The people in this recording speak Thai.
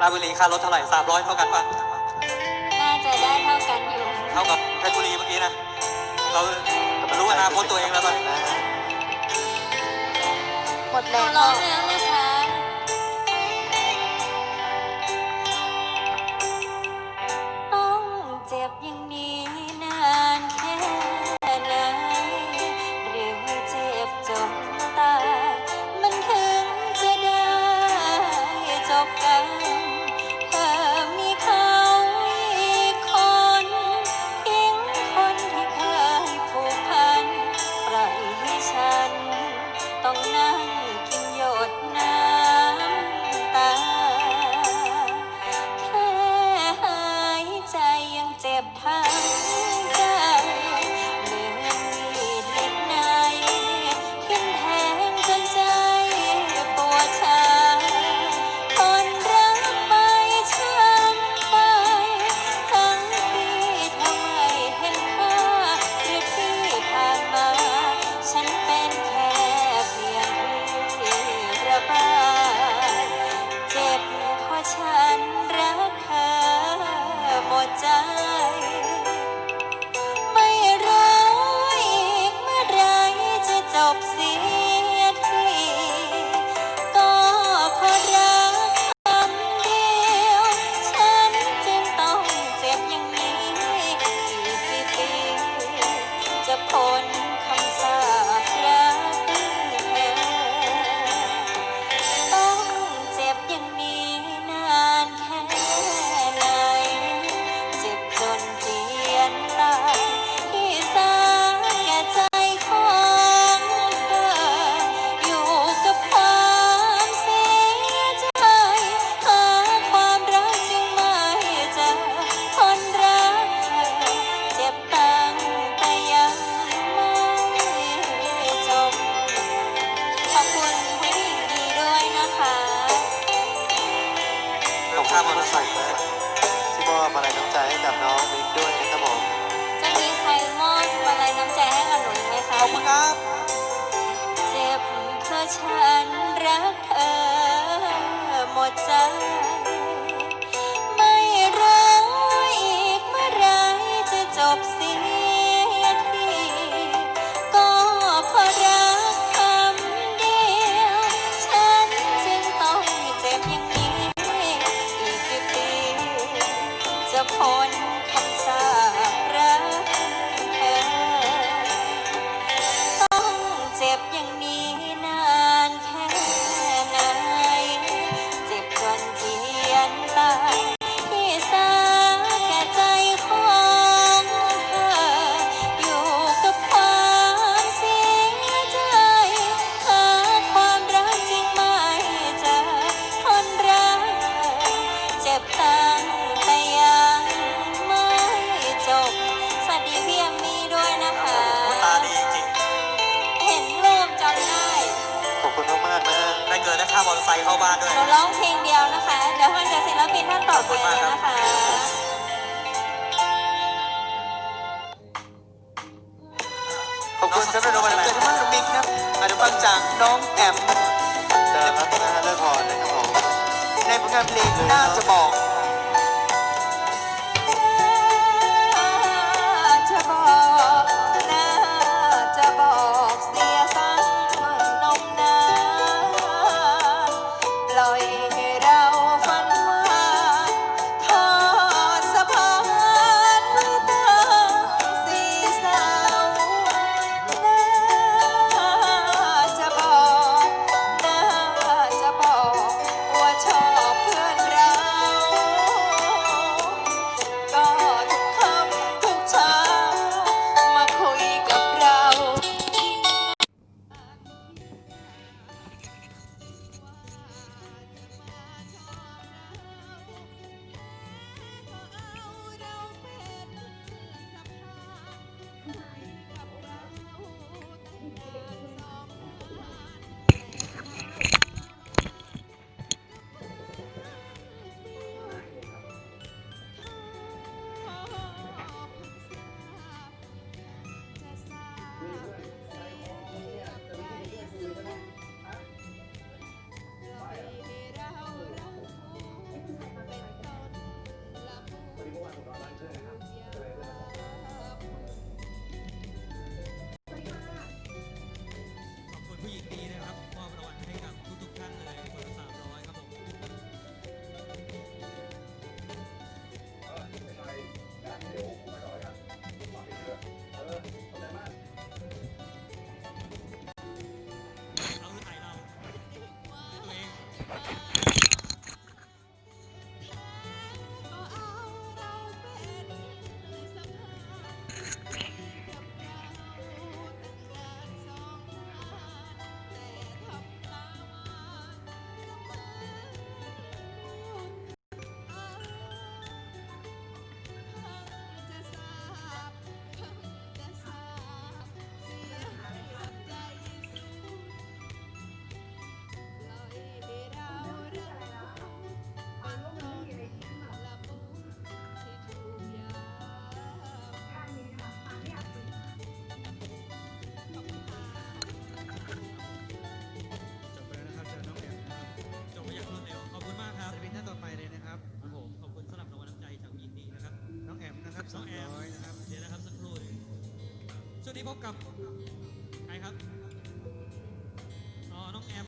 ราชบุรีค่ารถเท่าไหร่สามร้อยเท่ากันป่ะน่าจะได้เท่ากันอยู่ เท่ากับเพชรบุรีเมื่อกี้นะเรารู้อนาคตตัวเองแล้วตอนนี้หมดแรงร้องแล้วนะคะ ต้องเจ็บอย่างนี้นานแค่ไหนหรือว่าเจ็บจน จะพ้น นะคะขอบคุณมอเตอร์ไซค์นะที่มอบอะไรน้ำใจให้กับน้องมิกด้วยนะครับผมจะมีใครมอบอะไรน้ำใจให้กับหนูอีกไหมคะ ขอบคุณครับเจ็บเพราะฉันรักเธอหมดใจ อบคุณมากๆนะฮะได้เกินได้ค่ามอเตอร์ไซค์เข้าบ้านด้วย เราร้องเพลงเดียวนะคะ เดี๋ยวฟังจากศิลปินท่านต่อไปเลยนะคะ ขอบคุณสำหรับน้องวันสำหรับเกิดที่มั่นมิกนะอาจจะฟังจากน้องแอมดารัตนาเลิศพรนะครับผมในผลงานเพลงน่าจะบอก นะครับ เดี๋ยวนะครับสักครู่ช่วงนี้พบกับใครครับ